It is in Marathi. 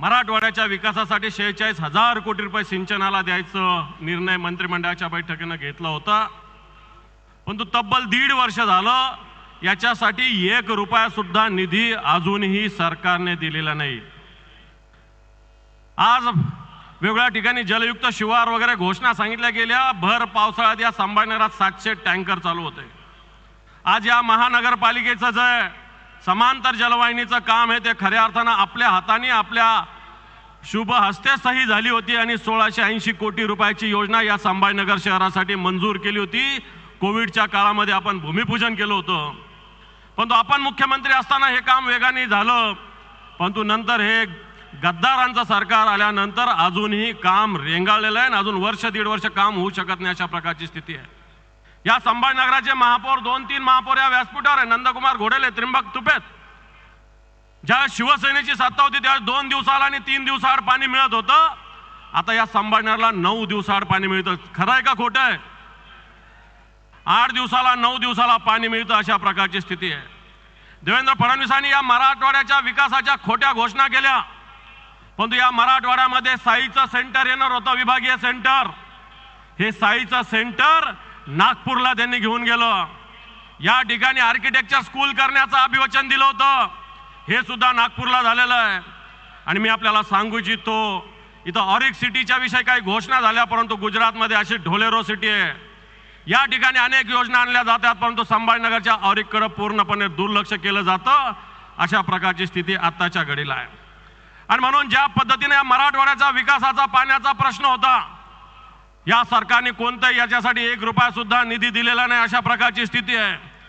मराठवाड्याच्या विकासासाठी शेहेचाळीस हजार कोटी रुपये सिंचनाला द्यायचं निर्णय मंत्रिमंडळाच्या बैठकीनं घेतला होता. परंतु तब्बल दीड वर्ष झालं याच्यासाठी एक रुपया सुद्धा निधी अजूनही सरकारने दिलेला नाही. आज वेगवेगळ्या ठिकाणी जलयुक्त शिवार वगैरे घोषणा सांगितल्या गेल्या. भर पावसाळ्यात या संभाजीनगरात सातशे टँकर चालू होते. आज या महानगरपालिकेचं जे समांतर जलवाहिनीचं काम हे ते खऱ्या अर्थानं आपल्या हाताने आपल्या शुभ हस्ते सही झाली होती आणि सोळाशे ऐंशी कोटी रुपयाची योजना या संभाजीनगर शहरासाठी मंजूर केली होती. कोविडच्या काळामध्ये आपण भूमिपूजन केलं होतं. परंतु आपण मुख्यमंत्री असताना हे काम वेगाने झालं. परंतु नंतर हे गद्दारांचं सरकार आल्यानंतर अजूनही काम रेंगाळलेलं आहे आणि अजून वर्ष दीड वर्ष काम होऊ शकत नाही अशा प्रकारची स्थिती आहे. या संभाजीनगराचे महापौर दोन तीन महापौर या व्यासपीठावर आहे. नंदकुमार घोडेले त्रिंबक तुपेत. ज्या शिवसेनेची सत्ता होती त्यावेळेस दोन दिवसाला आणि तीन दिवसाआड पाणी मिळत होतं. आता या संभाजीनगरला नऊ दिवसाआड पाणी मिळतं. खरं आहे का खोटं आहे? आठ दिवसाला नऊ दिवसाला पाणी मिळतं अशा प्रकारची स्थिती आहे. देवेंद्र फडणवीसांनी या मराठवाड्याच्या विकासाच्या खोट्या घोषणा केल्या. परंतु या मराठवाड्यामध्ये साईचं सेंटर येणार होतं विभागीय सेंटर. हे साईचं सेंटर नागपूरला त्यांनी घेऊन गेलं. या ठिकाणी आर्किटेक्चर स्कूल करण्याचं अभिवचन दिलं होतं. हे सुद्धा नागपूरला झालेलं आहे. आणि मी आपल्याला सांगू इच्छितो इथं ऑरिक सिटीच्या विषयी काही घोषणा झाल्या परंतु गुजरातमध्ये अशी ढोलेरो सिटी आहे. या ठिकाणी अनेक योजना आणल्या जातात परंतु संभाजीनगरच्या ऑरिककडे पूर्णपणे दुर्लक्ष केलं जातं. अशा प्रकारची स्थिती आत्ताच्या घडीला आहे. आणि म्हणून ज्या पद्धतीने या मराठवाड्याचा विकासाचा पाण्याचा प्रश्न होता या सरकारने कोणताही याच्यासाठी एक रुपया सुद्धा निधी दिलेला नाही. अशा प्रकारची स्थिती आहे.